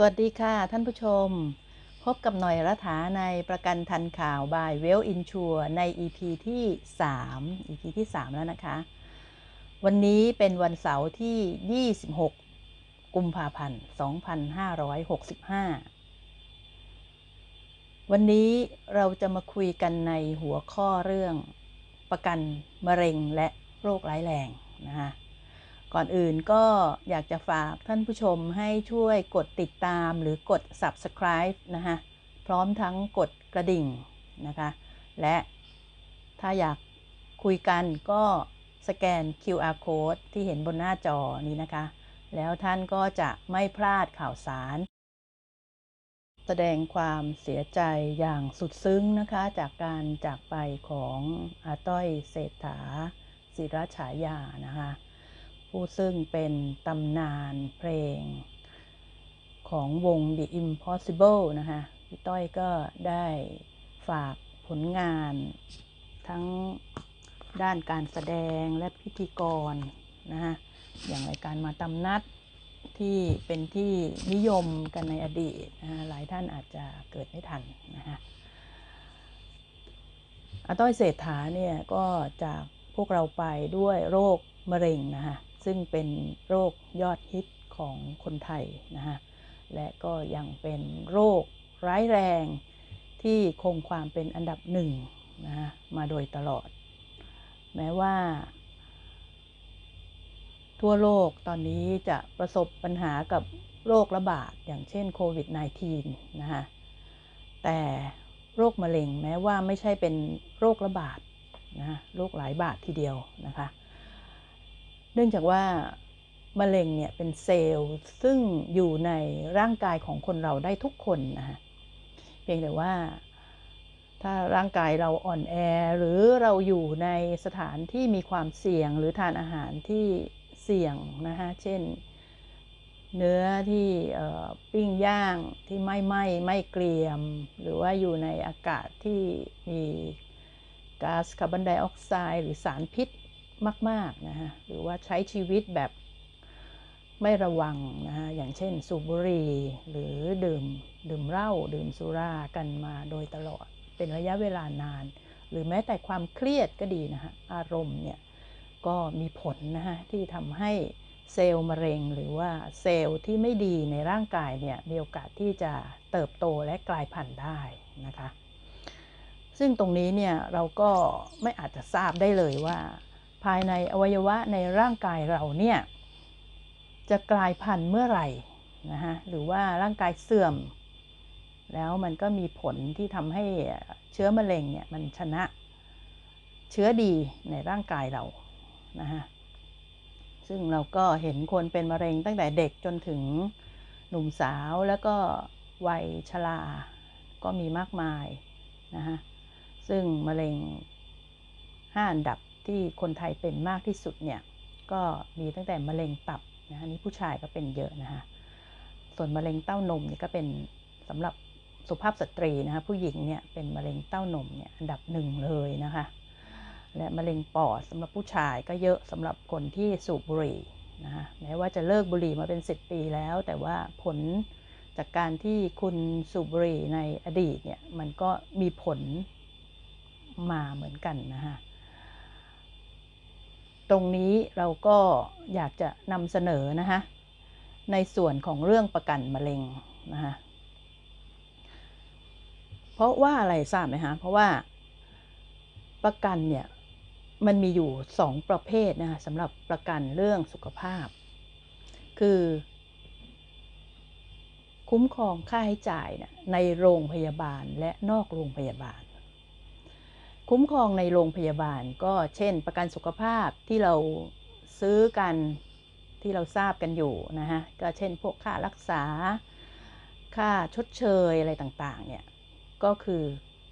สวัสดีค่ะท่านผู้ชม พบกับหน่อยรัฐาในประกันทันข่าวบายเวลอินชัวใน EP ที่ 3 EP ที่ 3 แล้วนะคะ วันนี้เป็นวันเสาร์ที่ 26 กุมภาพันธ์ 2565 วันนี้เราจะมาคุยกันในหัวข้อเรื่องประกันมะเร็งและโรคร้ายแรงนะคะ ก่อนอื่นก็อยากจะฝากท่านผู้ชมให้ช่วยกดติดตามหรือกด subscribe นะคะพร้อมทั้งกดกระดิ่งนะคะ และถ้าอยากคุยกันก็สแกน QR code ที่เห็นบนหน้าจอนี้นะคะ แล้วท่านก็จะไม่พลาดข่าวสาร แสดงความเสียใจอย่างสุดซึ้งนะคะ จากการจากไปของอาต้อยเศรษฐาศิรฉายานะคะ ผู้ซึ่งเป็นตำนานเพลงของวง The Impossible นะคะพี่ต้อยก็ได้ฝากผลงานทั้งด้านการแสดงและพิธีกรนะคะอย่างรายการมาตำนัดที่เป็นที่นิยมกันในอดีตนะหลายท่านอาจจะเกิดไม่ทันนะคะอาต้อยเศรษฐาเนี่ยก็จากพวกเราไปด้วยโรคมะเร็งนะคะ ซึ่งเป็นโรคยอดฮิตของคนไทยนะฮะและก็ยังเป็นโรคร้ายแรงที่คงความเป็นอันดับหนึ่งนะฮะมาโดยตลอด แม้ว่า ทั่วโลกตอนนี้จะประสบปัญหากับโรคระบาดอย่างเช่นโควิด -19 นะฮะแต่โรคมะเร็งแม้ว่าไม่ใช่เป็นโรคระบาดนะโรคหลายบาททีเดียวนะคะ นื่องจากว่ามะเร็งเนี่ยเป็นเซลล์ซึ่งอยู่ในร่างกายของคนเราได้ทุกคนนะฮะเพียงแต่ว่าถ้าร่างกายเราอ่อนแอหรือเราอยู่ในสถานที่มีความเสี่ยงหรือทานอาหารที่เสี่ยงนะฮะเช่น เนื้อที่ปิ้งย่างที่ไม่ไหม้ไม่เกรียม หรือว่าอยู่ในอากาศที่มีก๊าซคาร์บอนไดออกไซด์หรือสารพิษ มากๆนะฮะหรือว่าใช้ชีวิตแบบไม่ระวังนะฮะอย่างเช่น สูบบุหรี่หรือดื่มดื่มเหล้าดื่มสุรากันมาโดยตลอดเป็นระยะเวลานาน หรือแม้แต่ความเครียดก็ดีนะฮะอารมณ์เนี่ยก็มีผลนะฮะที่ทำให้เซลล์มะเร็งหรือว่าเซลล์ที่ไม่ดีในร่างกายเนี่ยมีโอกาสที่จะเติบโตและกลายพันธุ์ได้นะคะ ซึ่งตรงนี้เนี่ยเราก็ไม่อาจจะทราบได้เลยว่า ภายในอวัยวะในร่างกายเราเนี่ยจะกลายพันธุ์เมื่อไหร่นะฮะหรือว่าร่างกายเสื่อม แล้วมันก็มีผลที่ทำให้เชื้อมะเร็งเนี่ยมันชนะเชื้อดีในร่างกายเรานะฮะซึ่งเราก็เห็นคนเป็นมะเร็งตั้งแต่เด็กจนถึงหนุ่มสาวแล้วก็วัยชราก็มีมากมายนะฮะซึ่งมะเร็ง5อันดับ ที่คนไทยเป็นมากที่สุดเนี่ยก็มีตั้งแต่มะเร็งตับนะฮะนี่ผู้ชายก็เป็นเยอะนะคะส่วนมะเร็งเต้านมนี่ก็เป็นสำหรับสุภาพสตรีนะคะผู้หญิงเนี่ยเป็นมะเร็งเต้านมเนี่ยอันดับหนึ่งเลยนะคะและมะเร็งปอดสำหรับผู้ชายก็เยอะสำหรับคนที่สูบบุหรี่นะคะแม้ว่าจะเลิกบุหรี่มาเป็น 10 ปีแล้ว แต่ว่าผลจากการที่คุณสูบบุหรี่ในอดีตเนี่ยมันก็มีผลมาเหมือนกันนะคะ ตรงนี้เราก็อยากจะนำเสนอนะคะในส่วนของเรื่องประกันมะเร็งนะคะเพราะว่าอะไรทราบไหมคะเพราะว่าประกันเนี่ยมันมีอยู่สองประเภทนะคะสำหรับประกันเรื่องสุขภาพ คือ คุ้มครองค่าใช้จ่ายในโรงพยาบาลและนอกโรงพยาบาล คุ้มครองในโรงพยาบาลก็เช่น ประกันสุขภาพที่เราซื้อกันที่เราทราบกันอยู่นะฮะก็เช่นพวกค่ารักษา ค่าชดเชยอะไรต่างๆเนี่ยก็คือ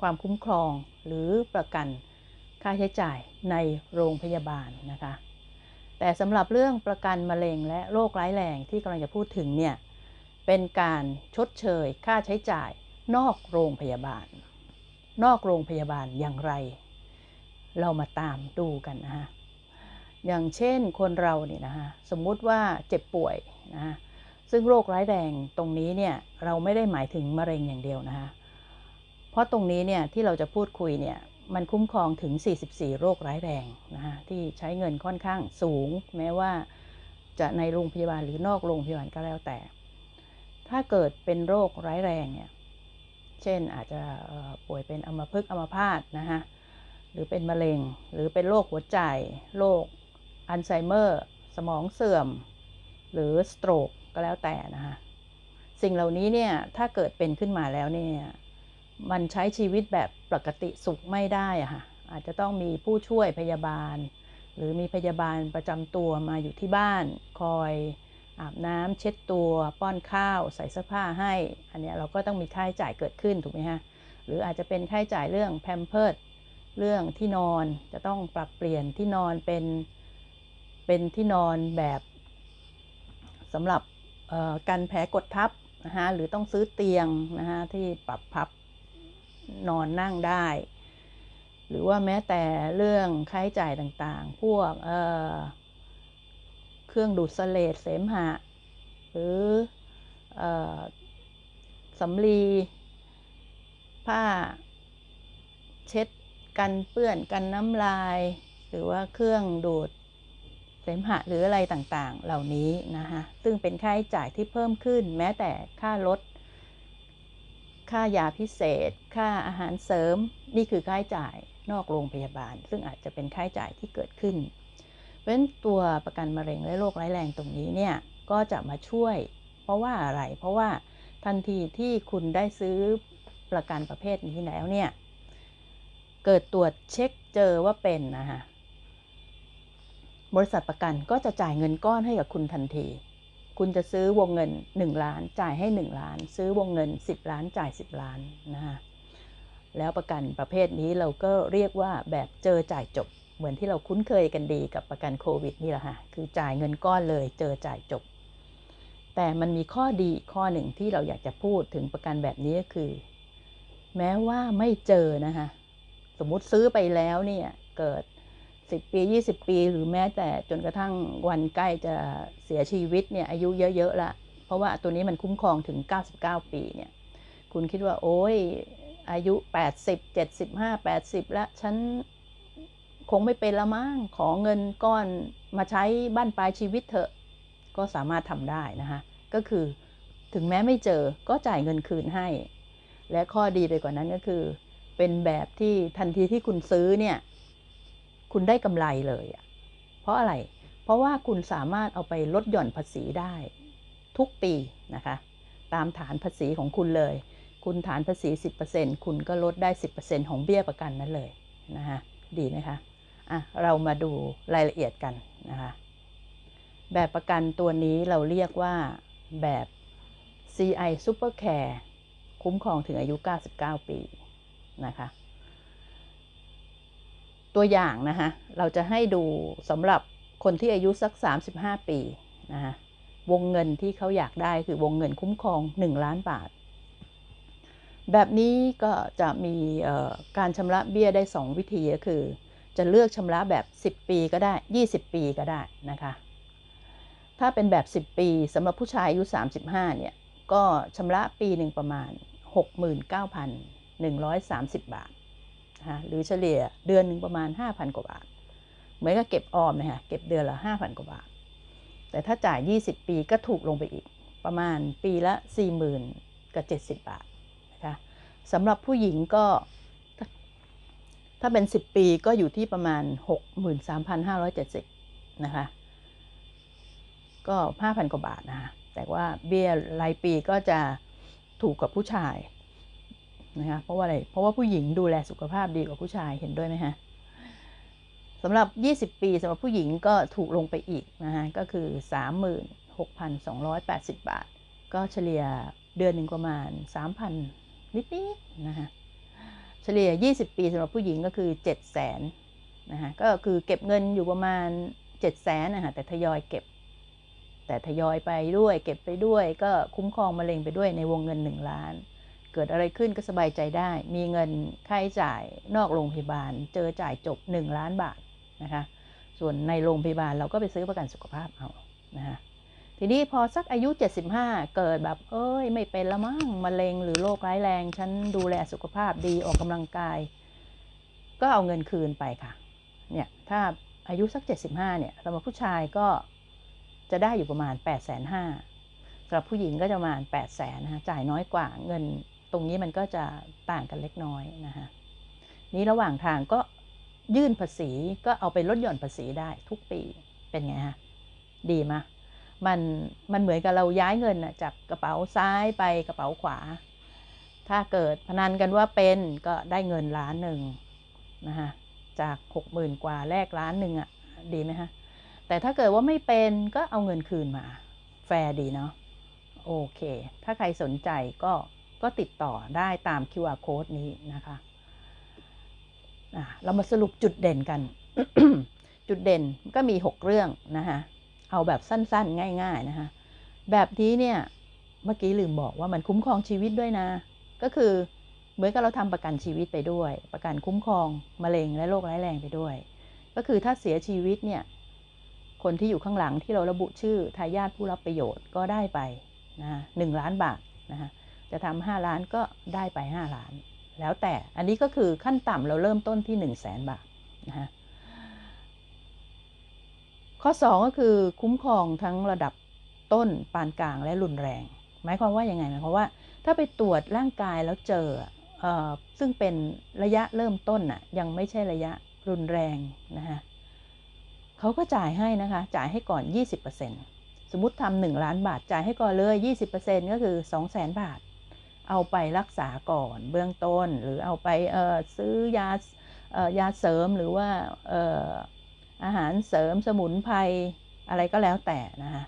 ความคุ้มครองหรือประกันค่าใช้จ่ายในโรงพยาบาลนะคะแต่สำหรับเรื่องประกันมะเร็งและโรคร้ายแรงที่กำลังจะพูดถึงเนี่ยเป็นการชดเชยค่าใช้จ่ายนอกโรงพยาบาล นอกโรงพยาบาลอย่างไร เรามาตามดูกันนะฮะอย่างเช่นคนเราเนี่ยนะฮะสมมุติว่าเจ็บป่วยนะฮะซึ่งโรคร้ายแรงตรงนี้เนี่ยเราไม่ได้หมายถึงมะเร็งอย่างเดียวนะคะเพราะตรงนี้เนี่ยที่เราจะพูดคุยเนี่ยมันคุ้มครองถึง 44 โรคร้ายแรงนะคะที่ใช้เงินค่อนข้างสูง แม้ว่าจะในโรงพยาบาลหรือนอกโรงพยาบาลก็แล้วแต่ ถ้าเกิดเป็นโรคร้ายแรงเนี่ย เช่นอาจจะป่วยเป็นอัมพฤกษ์อัมพาตนะคะหรือเป็นมะเร็ง หรือเป็นโรคหัวใจ โรคอัลไซเมอร์ สมองเสื่อม หรือสโตรกก็แล้วแต่นะคะสิ่งเหล่านี้เนี่ยถ้าเกิดเป็นขึ้นมาแล้วเนี่ยมันใช้ชีวิตแบบปกติสุขไม่ได้อะค่ะอาจจะต้องมีผู้ช่วยพยาบาล หรือมีพยาบาลประจำตัวมาอยู่ที่บ้านคอย อาบน้ำเช็ดตัวป้อนข้าวใส่เสื้อผ้าให้ อันนี้เราก็ต้องมีค่าใช้จ่ายเกิดขึ้นถูกไหมฮะหรืออาจจะเป็นค่าใช้จ่ายเรื่องแพมเพิร์ดเรื่องที่นอนจะต้องปรับเปลี่ยนที่นอนเป็นเป็นที่นอนแบบสำหรับกันแผลกดทับนะฮะหรือต้องซื้อเตียงนะฮะที่ปรับพับนอนนั่งได้ หรือว่าแม้แต่เรื่องค่าใช้จ่ายต่างๆ พวกเเครื่องดูดเสลดเสมหะ หรืออสำลี ผ้า เช็ดกันเปื้อนกันน้ำลาย หรือว่าเครื่องดูดเสมหะหรืออะไรต่างๆ เหล่านี้นะคะซึ่งเป็นค่าใช้จ่ายที่เพิ่มขึ้น แม้แต่ค่ารถค่ายาพิเศษ ค่าอาหารเสริม นี่คือค่าใช้จ่ายนอกโรงพยาบาล ซึ่งอาจจะเป็นค่าใช้จ่ายที่เกิดขึ้น ราะฉะนั้นตัวประกันมะเร็งและโรคร้ายแรงตรงนี้เนี่ยก็จะมาช่วย เพราะว่าอะไร เพราะว่าทันทีที่คุณได้ซื้อประกันประเภทนี้แล้วเนี่ยเกิดตรวจเช็คเจอว่าเป็นนะคะบริษัทประกันก็จะจ่ายเงินก้อนให้กับคุณทันที คุณจะซื้อวงเงิน 1 ล้าน จ่ายให้ 1 ล้าน ซื้อวงเงิน 10 ล้านจ่าย 10 ล้านนะคะแล้วประกันประเภทนี้เราก็เรียกว่าแบบเจอจ่ายจบ เหมือนที่เราคุ้นเคยกันดีกับประกันโควิดนี่แหละค่ะ คือจ่ายเงินก้อนเลยเจอจ่ายจบ แต่มันมีข้อดีข้อหนึ่งที่เราอยากจะพูดถึงประกันแบบนี้ก็คือ แม้ว่าไม่เจอนะคะ สมมุติซื้อไปแล้วเนี่ย เกิด 10 ปี 20 ปี หรือแม้แต่จนกระทั่งวันใกล้จะเสียชีวิตเนี่ยอายุเยอะๆละเพราะว่าตัวนี้มันคุ้มครองถึง 99 ปีเนี่ย คุณคิดว่าโอ้ยอายุ 80 75 80 แล้วฉัน คงไม่เป็นละมั้งขอเงินก้อนมาใช้บ้านปลายชีวิตเถอะ ก็สามารถทำได้นะคะก็คือถึงแม้ไม่เจอก็จ่ายเงินคืนให้ และข้อดีไปกว่านั้นก็คือ เป็นแบบที่ทันทีที่คุณซื้อเนี่ย คุณได้กำไรเลยอะเพราะอะไร เพราะว่าคุณสามารถเอาไปลดหย่อนภาษีได้ทุกปีนะคะ ตามฐานภาษีของคุณเลย คุณฐานภาษี 10%คุณก็ลดได้ 10%ของเบี้ยประกันนั้นเลยนะคะดีไหมคะ อะเรามาดูรายละเอียดกันนะคะแบบประกันตัวนี้เราเรียกว่าแบบ CI Super Care คุ้มครองถึงอายุ 99 ปีนะคะ ตัวอย่างนะคะเราจะให้ดูสำหรับคนที่อายุสัก 35 ปีนะคะวงเงินที่เขาอยากได้คือวงเงินคุ้มครอง 1 ล้านบาท แบบนี้ก็จะมีการชำระเบี้ยได้ 2 วิธีก็คือ จะเลือกชำระแบบ 10 ปีก็ได้ 20 ปีก็ได้นะคะ ถ้าเป็นแบบ 10 ปีสำหรับผู้ชายอายุ 35 เนี่ย ก็ชำระปีหนึ่งประมาณ 69,130 บาทนะหรือเฉลี่ยเดือนหนึ่งประมาณ 5,000 กว่าบาท เหมือนกับเก็บออมนะคะเก็บเดือนละ 5,000 กว่าบาท แต่ถ้าจ่าย 20 ปีก็ถูกลงไปอีกประมาณปีละ 40,000กับ70 บาทนะคะสำหรับผู้หญิงก็ ถ้าเป็น 10 ปีก็อยู่ที่ประมาณ 63,570นะคะ ก็ 5,000 กว่าบาทนะคะแต่ว่าเบี้ยรายปีก็จะถูกกับผู้ชายนะคะเพราะว่าอะไร เพราะว่าผู้หญิงดูแลสุขภาพดีกว่าผู้ชายเห็นด้วยไหมฮะสำหรับ 20 ปีสำหรับผู้หญิงก็ถูกลงไปอีกนะฮะก็คือ 36,280 บาท ก็เฉลี่ยเดือนหนึ่งประมาณ 3,000 นิดๆนะฮะ ฉลี่ย 20 ปีสำหรับผู้หญิงก็คือ7 0 0 0 0นะฮะก็คือเก็บเงินอยู่ประมาณ 7 0 0 0 0นะฮะแต่ทยอยเก็บ แต่ทยอยไปด้วย เก็บไปด้วย ก็คุ้มครองมะเร็งไปด้วยในวงเงิน 1 ล้าน เกิดอะไรขึ้นก็สบายใจได้ มีเงินค่าใช้จ่ายนอกโรงพยาบาล เจอจ่ายจบ 1 ล้านบาทนะคะส่วนในโรงพยาบาลเราก็ไปซื้อประกันสุขภาพเอานะคะ ทีนี้พอสักอายุ 75 เกิดแบบ เอ้ย ไม่เป็นละมั้งมะเร็งหรือโรคร้ายแรง ฉันดูแลสุขภาพดีออกกำลังกาย ก็เอาเงินคืนไปค่ะ เนี่ย ถ้าอายุสัก 75 เนี่ยสำหรับผู้ชายก็จะได้อยู่ประมาณ 8 5 0 0 0สำหรับผู้หญิงก็จะประมาณ 8 0 0 0 0นะคะจ่ายน้อยกว่าเงินตรงนี้มันก็จะต่างกันเล็กน้อยนะคะนี้ระหว่างทางก็ยื่นภาษีก็เอาไปลดหย่อนภาษีได้ทุกปีเป็นไงฮะดีมะ มันมันเหมือนกับเราย้ายเงินจากกระเป๋าซ้ายไปกระเป๋าขวา ถ้าเกิดพนันกันว่าเป็นก็ได้เงินล้านหนึ่งนะคะจากหกหมื่นกว่าแลกล้านหนึ่งอะ่ะดีไหมฮะแต่ถ้าเกิดว่าไม่เป็นก็เอาเงินคืนมา แฟร์ดีเนาะโอเค ถ้าใครสนใจก็ก็ติดต่อได้ตาม QR code นี้นะคะเรามาสรุปจุดเด่นกัน จุดเด่นก็มี 6 เรื่องนะคะ เอาแบบสั้นๆ ง่าย ๆ นะคะ แบบนี้เนี่ย เมื่อกี้ลืมบอกว่ามันคุ้มครองชีวิตด้วยนะ ก็คือเหมือนกับเราทำประกันชีวิตไปด้วย ประกันคุ้มครองมะเร็งและโรคร้ายแรงไปด้วย ก็คือถ้าเสียชีวิตเนี่ย คนที่อยู่ข้างหลังที่เราระบุชื่อทายาทผู้รับประโยชน์ก็ได้ไปนะหนึ่งล้านบาทนะคะจะทำห้าล้านก็ได้ไปห้าล้าน แล้วแต่อันนี้ก็คือขั้นต่ำเราเริ่มต้นที่หนึ่งแสนบาทนะคะ ข้อ 2 ก็คือคุ้มครองทั้งระดับต้นปานกลางและรุนแรง หมายความว่ายังไงหมายความว่า ถ้าไปตรวจร่างกายแล้วเจออซึ่งเป็นระยะเริ่มต้นน่ะยังไม่ใช่ระยะรุนแรงนะคะเขาก็จ่ายให้นะคะ จ่ายให้ก่อน 20%สมมติทำหนึ่งล้านบาทจ่ายให้ก่อนเลย 20%ก็คือ 2 0 0 0 0 0 บาท เอาไปรักษาก่อนเบื้องต้น หรือเอาไปซื้อยา ยาเสริมหรือว่า อาหารเสริมสมุนไพรอะไรก็แล้วแต่นะคะ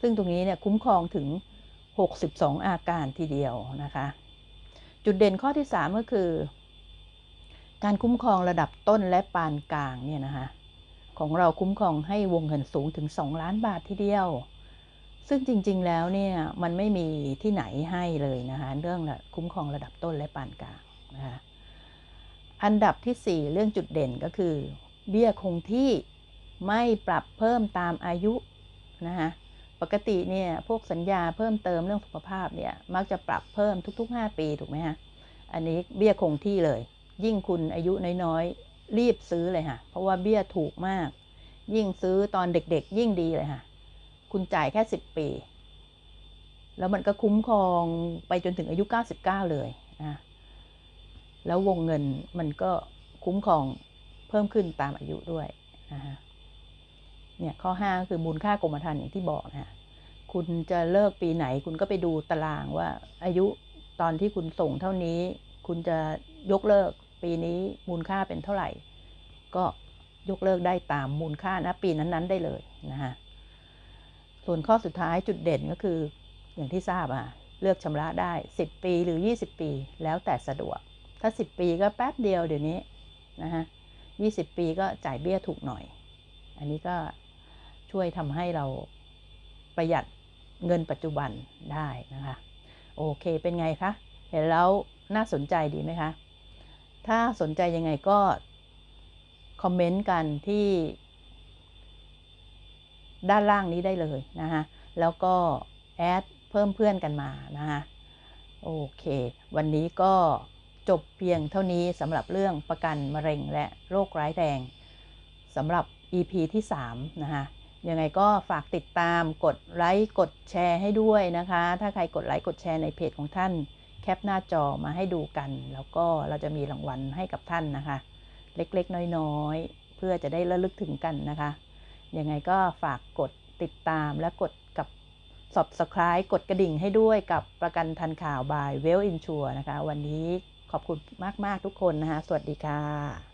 ซึ่งตรงนี้เนี่ยคุ้มครองถึง 62 อาการทีเดียวนะคะ จุดเด่นข้อที่ 3 ก็คือ การคุ้มครองระดับต้นและปานกลางเนี่ยนะคะของเราคุ้มครองให้วงเงินสูงถึง 2 ล้านบาททีเดียว ซึ่งจริงๆแล้วเนี่ยมันไม่มีที่ไหนให้เลยนะคะเรื่องคุ้มครองระดับต้นและปานกลางนะคะอันดับที่ 4 เรื่องจุดเด่นก็คือ เบี้ยคงที่ไม่ปรับเพิ่มตามอายุนะคะปกติเนี่ยพวกสัญญาเพิ่มเติมเรื่องสุขภาพเนี่ยมักจะปรับเพิ่มทุก ๆ 5 ปีถูกไหมฮะอันนี้เบี้ยคงที่เลย ยิ่งคุณอายุน้อยๆรีบซื้อเลยค่ะเพราะว่าเบี้ยถูกมาก ยิ่งซื้อตอนเด็กๆ ยิ่งดีเลยค่ะคุณจ่ายแค่ 10 ปี แล้วมันก็คุ้มครองไปจนถึงอายุ 99 เลยนะแล้ววงเงินมันก็คุ้มครอง เพิ่มขึ้นตามอายุด้วยนะฮะเนี่ยข้อ5คือมูลค่ากรมธรรม์อย่างที่บอกนะคุณจะเลิกปีไหน คุณก็ไปดูตารางว่า อายุตอนที่คุณส่งเท่านี้ คุณจะยกเลิกปีนี้มูลค่าเป็นเท่าไหร่ ก็ยกเลิกได้ตามมูลค่านะปีนั้นๆได้เลยนะฮะส่วนข้อสุดท้ายจุดเด่นก็คืออย่างที่ทราบอะเลือกชำระได้ 10 ปีหรือ 20 ปี แล้วแต่สะดวก ถ้า 10 ปีก็แป๊บเดียวเดี๋ยวนี้ นะฮะ 20 ปีก็จ่ายเบี้ยถูกหน่อย อันนี้ก็ช่วยทำให้เราประหยัดเงินปัจจุบันได้นะคะ โอเคเป็นไงคะ เห็นแล้วน่าสนใจดีไหมคะ ถ้าสนใจยังไงก็ คอมเมนต์กันที่ ด้านล่างนี้ได้เลยนะคะแล้วก็ แอดเพิ่มเพื่อนกันมานะคะโอเค วันนี้ก็ จบเพียงเท่านี้สำหรับเรื่องประกันมะเร็งและโรคร้ายแรงสำหรับ EP ที่3นะคะยังไงก็ฝากติดตามกดไลค์กดแชร์ให้ด้วยนะคะ ถ้าใครกดไลค์กดแชร์ในเพจของท่าน แคปหน้าจอมาให้ดูกัน แล้วก็เราจะมีรางวัลให้กับท่านนะคะ เล็กๆ น้อยๆ เพื่อจะได้ระลึกถึงกันนะคะ ยังไงก็ฝากกดติดตามและกดกับ subscribe กดกระดิ่งให้ด้วยกับประกันทันข่าว by Well Insure นะคะ วันนี้ ขอบคุณมาก ๆ ทุกคนนะคะ สวัสดีค่ะ